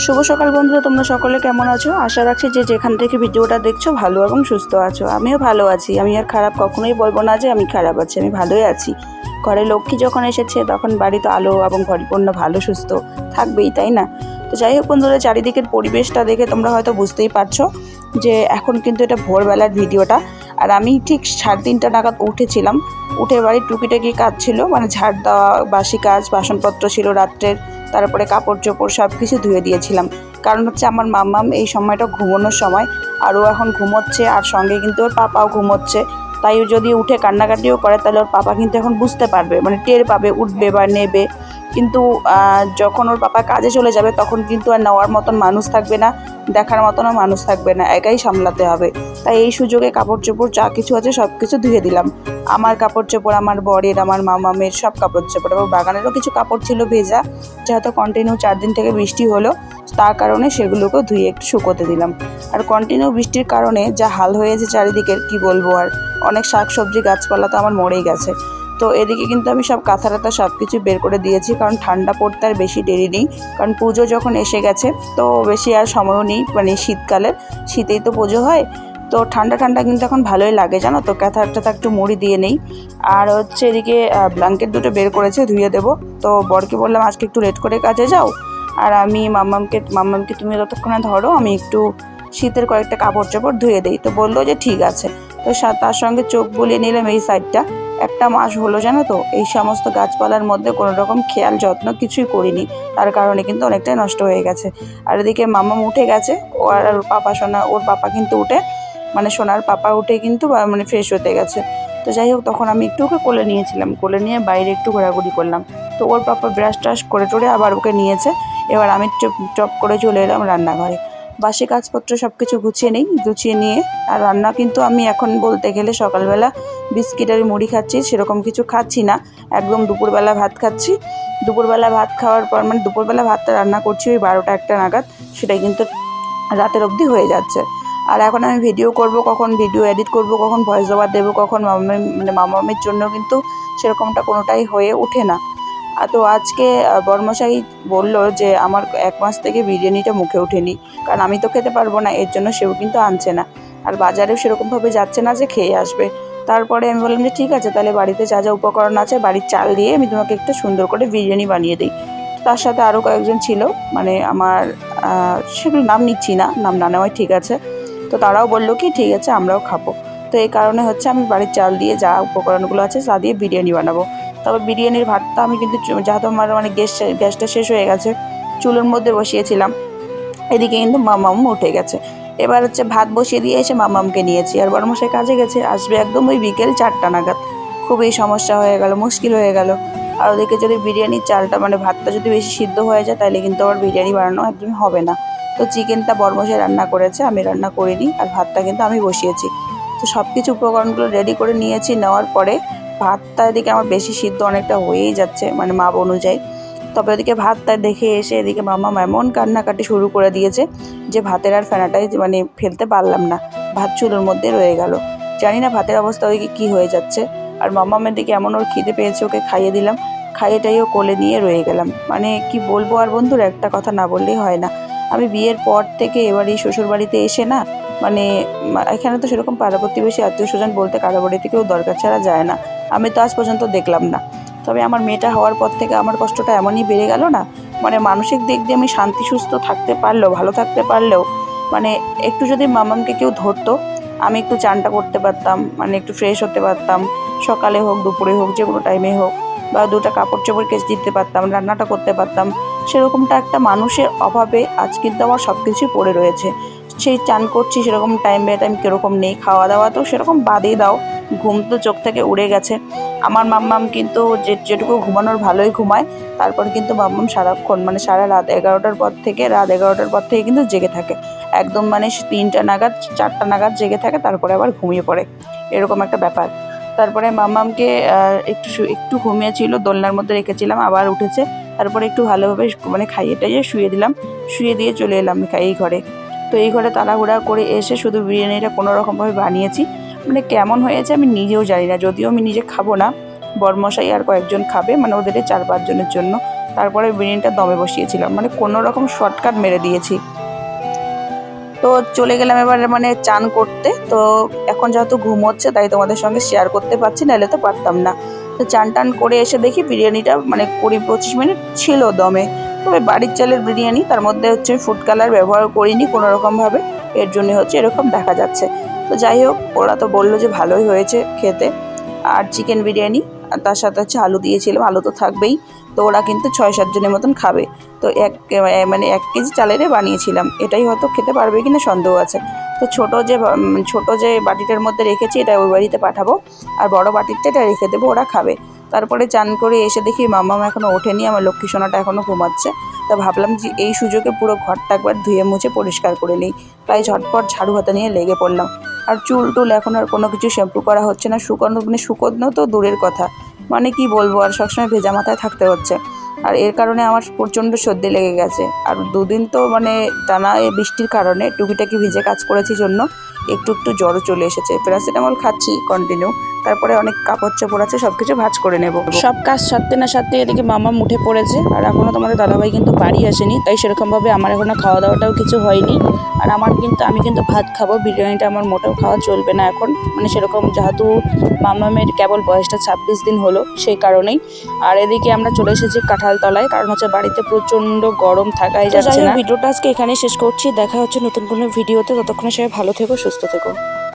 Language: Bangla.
শুভ সকাল বন্ধুরা, তোমরা সকলে কেমন আছো? আশা রাখছি যে যেখান থেকে ভিডিওটা দেখছ ভালো এবং সুস্থ আছো। আমিও ভালো আছি। আমি আর খারাপ কখনোই বলব না যে আমি খারাপ আছি, আমি ভালোই আছি। ঘরে লক্ষ্মী যখন এসেছে, তখন বাড়িতে আলো এবং পরিপূর্ণ, ভালো, সুস্থ থাকবেই, তাই না? তো যাই হোক বন্ধুরা, চারিদিকের পরিবেশটা দেখে তোমরা হয়তো বুঝতেই পারছ যে এখন কিন্তু এটা ভোরবেলার ভিডিওটা। আর আমি ঠিক সাড়ে তিনটা নাগাদ উঠেছিলাম। উঠে বাড়ির টুকিটাকি কাজ ছিল মানে ঝাড় দেওয়া, বাসি কাজ, বাসনপত্র ছিল রাত্রের। তারপরে কাপড় চোপড় সব কিছু ধুয়ে দিয়েছিলাম। কারণ হচ্ছে আমার মাম্মাম এই সময়টা ঘুমানোর সময়, আর ও এখন ঘুমোচ্ছে আর সঙ্গে কিন্তু ওর পাপাও ঘুমোচ্ছে। তাই ও যদি উঠে কান্নাকাটিও করে, তাহলে ওর পাপা কিন্তু এখন বুঝতে পারবে মানে টের পাবে, উঠবে বা নেবে। কিন্তু যখন ওর পাপা কাজে চলে যাবে, তখন কিন্তু আর নেওয়ার মতন মানুষ থাকবে না। দেখার মতনও মানুষ থাকবে না, একাই সামলাতে হবে। তাই এই সুযোগে কাপড় চোপড় যা কিছু আছে সব কিছু ধুয়ে দিলাম। আমার কাপড় চোপড় আমার বরের, আমার মামামের সব কাপড় চোপড় এবং বাগানেরও কিছু কাপড় ছিল ভেজা, যেহেতু কন্টিনিউ চার দিন থেকে বৃষ্টি হলো, তার কারণে সেগুলোকে ধুয়ে একটু শুকোতে দিলাম। আর কন্টিনিউ বৃষ্টির কারণে যা হাল হয়েছে চারিদিকের, কি বলব আর? অনেক শাক সবজি গাছপালা তো আমার মরেই গেছে। তো এদিকে কিন্তু আমি সব কাঁথা টাথা সব কিছু বের করে দিয়েছি, কারণ ঠান্ডা পড়তে আর বেশি দেরি নেই, কারণ পুজো যখন এসে গেছে, তো বেশি আর সময়ও নেই মানে শীতকালে, শীতেই তো পুজো হয়। তো ঠান্ডা ঠান্ডা কিন্তু এখন ভালোই লাগে, জানো তো? টাথা একটু মুড়ি দিয়ে নেই। আর হচ্ছে এদিকে ব্ল্যাঙ্কেট দুটো বের করেছে, ধুয়ে দেবো। তো বরকে বললাম, আজকে একটু লেট করে কাজে যাও। আর আমি মাম্মামকে মাম্মামকে তুমি ততক্ষণে ধরো, আমি একটু শীতের কয়েকটা কাপড় চোপড় ধুয়ে দিই। তো বলল যে, ঠিক আছে। তো তার সঙ্গে চোখ বুলিয়ে নিলাম এই সাইডটা। একটা মাস হলো জানো তো, এই সমস্ত গাছপালার মধ্যে কোনো রকম খেয়াল, যত্ন কিছুই করিনি। তার কারণে কিন্তু অনেকটাই নষ্ট হয়ে গেছে। আর এদিকে মাম্মাম উঠে গেছে ও আর ওর পাপা সোনা, ওর পাপা কিন্তু উঠে মানে সোনার পাপা উঠে কিন্তু মানে ফ্রেশ হতে গেছে। তো যাই হোক, তখন আমি একটু ওকে কোলে নিয়েছিলাম। কোলে নিয়ে বাইরে একটু ঘোরাঘুরি করলাম। তো ওর পাপা ব্রাশ ট্রাশ করে টোরে আবার ওকে নিয়েছে। এবার আমি চপ চপ করে চলে এলাম রান্নাঘরে। বাসি কাজপত্র সব কিছু গুছিয়ে নিই, গুছিয়ে নিয়ে। আর রান্না কিন্তু আমি এখন বলতে গেলে সকালবেলা বিস্কিট আর মুড়ি খাচ্ছি, সেরকম কিছু খাচ্ছি না। একদম দুপুরবেলা ভাত খাচ্ছি। দুপুরবেলা ভাত খাওয়ার পর মানে দুপুরবেলা ভাতটা রান্না করছি ওই বারোটা একটা নাগাদ, সেটাই কিন্তু রাতের অবধি হয়ে যাচ্ছে। আর এখন আমি ভিডিও করব কখন ভিডিও এডিট করব কখন ভয়েস ওভার দেবো কখন, মামামি মানে মামামির জন্য কিন্তু সেরকমটা কোনোটাই হয়ে ওঠে না। তো আজকে বর্মশাই বলল যে, আমার এক মাস থেকে বিরিয়ানিটা মুখে ওঠেনি। কারণ আমি তো খেতে পারব না, এর জন্য সেও কিন্তু আনছে না। আর বাজারেও সেরকমভাবে যাচ্ছে না যে, খেয়ে আসবে। তারপরে আমি বললাম যে, ঠিক আছে, তাহলে বাড়িতে যা যা উপকরণ আছে, বাড়ির চাল দিয়ে আমি তোমাকে একটু সুন্দর করে বিরিয়ানি বানিয়ে দিই। তার সাথে আরও কয়েকজন ছিল মানে আমার সেগুলো নাম নিচ্ছি না, নাম না নেওয়াই ঠিক আছে। তো তারাও বলল কি, ঠিক আছে, আমরাও খাব। তো এই কারণে হচ্ছে আমি বাড়ির চাল দিয়ে যা উপকরণগুলো আছে, তা দিয়ে বিরিয়ানি বানাবো। তবে বিরিয়ানির ভাতটা আমি কিন্তু যেহেতু আমার মানে গ্যাস গ্যাসটা শেষ হয়ে গেছে, চুলোর মধ্যে বসিয়েছিলাম। এদিকে কিন্তু মামাম উঠে গেছে। এবার হচ্ছে ভাত বসিয়ে দিয়ে এসে মামামকে নিয়েছি। আর বড় মশাই কাজে গেছে, আসবে একদম ওই বিকেল চারটা নাগাদ। খুবই সমস্যা হয়ে গেল, মুশকিল হয়ে গেল। আর ওদিকে যদি বিরিয়ানির চালটা মানে ভাতটা যদি বেশি সিদ্ধ হয়ে যায় তাহলে কিন্তু আবার বিরিয়ানি বানানো একদমই হবে না। তো চিকেনটা বরমশাই রান্না করেছে, আমি রান্না করিনি। আর ভাতটা কিন্তু আমি বসিয়েছি। তো সব কিছু উপকরণগুলো রেডি করে নিয়েছি, নেওয়ার পরে ভাতটা এদিকে আমার বেশি সিদ্ধ অনেকটা হয়েই যাচ্ছে মানে মাপ অনুযায়ী। তবে ওদিকে ভাতটা দেখে এসে এদিকে মামা এমন কান্নাকাটি শুরু করে দিয়েছে যে ভাতের আর ফেনাটাই মানে ফেলতে পারলাম না, ভাত চুলোর মধ্যে রয়ে গেল। জানি না ভাতের অবস্থা ওদিকে কী হয়ে যাচ্ছে। আর মামামের দিকে এমন ওর খিদে পেয়েছে, ওকে খাইয়ে দিলাম। খাইয়েটাই ও কোলে নিয়ে রয়ে গেলাম। মানে কি বলব আর বন্ধুর, একটা কথা না বললেই হয় না। আমি বিয়ের পর থেকে এবার এই শ্বশুরবাড়িতে এসে না মানে এখানে তো সেরকম পাড়া প্রতিবেশী আত্মীয় স্বজন বলতে কারও বাড়িতে কেউ দরকার ছাড়া যায় না। আমি তো আজ পর্যন্ত দেখলাম না। তবে আমার মেয়েটা হওয়ার পর থেকে আমার কষ্টটা এমনই বেড়ে গেল না মানে মানসিক দিক দিয়ে আমি শান্তি, সুস্থ থাকতে পারলেও, ভালো থাকতে পারলেও মানে একটু যদি মামামকে কেউ ধরতো, আমি একটু চানটা করতে পারতাম মানে একটু ফ্রেশ হতে পারতাম, সকালে হোক, দুপুরে হোক, যে কোনো টাইমে হোক, বা দুটো কাপড় চোপড় কেচে দিতে পারতাম, রান্নাটা করতে পারতাম, সেরকমটা একটা মানুষের অভাবে আজ কিন্তু আমার সব কিছুই পড়ে রয়েছে। সেই চান করছি সেরকম টাইম বে টাইম কীরকম নেই। খাওয়া দাওয়া তো সেরকম বাদই দাও। ঘুম তো চোখ থেকে উড়ে গেছে। আমার মাম্মাম কিন্তু যে, যেটুকু ঘুমানোর ভালোই ঘুমায়, তারপর কিন্তু মাম্মাম সারাক্ষণ মানে সারা রাত এগারোটার পর থেকে, রাত এগারোটার পর থেকে কিন্তু জেগে থাকে। একদম মানে তিনটা নাগাদ, চারটা নাগাদ জেগে থাকে, তারপরে আবার ঘুমিয়ে পড়ে। এরকম একটা ব্যাপার। তারপরে মাম্মামকে একটু একটু ঘুমিয়েছিল, দোলনার মধ্যে রেখেছিলাম, আবার উঠেছে। তারপরে একটু ভালোভাবে মানে খাইয়ে টাইয়ে শুয়ে দিলাম। শুয়ে দিয়ে চলে এলাম এই ঘরে। তো এই ঘরে তাড়াহুড়া করে এসে শুধু বিরিয়ানিটা কোনো রকমভাবে বানিয়েছি। মানে কেমন হয়েছে আমি নিজেও জানি না, যদিও আমি নিজে খাব না। বরমশাই আর কয়েকজন খাবে মানে ওদের চার পাঁচজনের জন্য। তারপরে বিরিয়ানিটা দমে বসিয়েছিলাম মানে কোনো রকম শর্টকাট মেরে দিয়েছি। তো চলে গেলাম এবার মানে চান করতে। তো এখন যেহেতু ঘুম হচ্ছে, তাই তোমাদের সঙ্গে শেয়ার করতে পারছি, নাহলে তো পারতাম না। তো চান টান করে এসে দেখি বিরিয়ানিটা মানে কুড়ি পঁচিশ মিনিট ছিল দমে। তবে বাড়ির চালের বিরিয়ানি, তার মধ্যে হচ্ছে ফুড কালার ব্যবহার করিনি কোনো রকমভাবে এর জন্য হচ্ছে এরকম দেখা যাচ্ছে। তো যাই হোক, ওরা তো বলল যে ভালোই হয়েছে খেতে। আর চিকেন বিরিয়ানি, আর তার সাথে হচ্ছে আলু দিয়েছিলাম, আলু তো থাকবেই। তো ওরা কিন্তু ছয় সাতজনের মতন খাবে। তো এক মানে এক কেজি চালেরে বানিয়েছিলাম। এটাই হয়তো খেতে পারবে কি না সন্দেহ আছে। তো ছোটো যে ছোটো যে বাটিটার মধ্যে রেখেছি, এটা ওই বাড়িতে পাঠাবো। আর বড় বাটিরটা এটা রেখে দেবো, ওরা খাবে। তারপরে চান করে এসে দেখি মাম্মাম এখনও ওঠেনি, আমার লক্ষ্মী সোনাটা এখনও ঘুমাচ্ছে। তা ভাবলাম যে এই সুযোগে পুরো ঘরটা একবার ধুয়ে মুছে পরিষ্কার করে নিই। তাই ঝটপট ঝাড়ু হাতা নিয়ে লেগে পড়লাম। আর চুল টুল এখন আর কোনো কিছু শ্যাম্পু করা হচ্ছে না, শুকনো মানে শুকনো তো দূরের কথা। মানে কি বলব, আর সবসময় ভেজা মাথায় থাকতে হচ্ছে। আর এর কারণে আমার প্রচণ্ড সর্দি লেগে গেছে। আর দুদিন তো মানে টানা বৃষ্টির কারণে টুকিটাকি ভিজে কাজ করেছি জন্য। একটু একটু জ্বরও চলে এসেছে। প্যারাসিটামল খাচ্ছি কন্টিনিউ তারপরে অনেক কাপড় চোপড় আছে সব কিছু ভাজ করে নেব। সব কাজ সারতে না সারতে এদিকে মামা মুঠে পড়েছে আর এখনও তোমাদের দাদাভাই কিন্তু বাড়ি আসেনি তাই সেরকমভাবে আমার এখনও খাওয়া দাওয়াটাও কিছু হয়নি। আর আমার কিন্তু আমি কিন্তু ভাত খাব বিরিয়ানিটা আমার মোটেও খাওয়া চলবে না এখন। মানে সেরকম যেহেতু মামামের কেবল বয়সটা ছাব্বিশ দিন হলো সেই কারণেই। আর এদিকে আমরা চলে এসেছি কাঁঠাল তলায় কারণ হচ্ছে বাড়িতে প্রচণ্ড গরম থাকাই যাচ্ছে না। ভিডিওটা আজকে এখানেই শেষ করছি। দেখা হচ্ছে নতুন কোনো ভিডিওতে। ততক্ষণে সবাই ভালো থেকো সুস্থ থেকো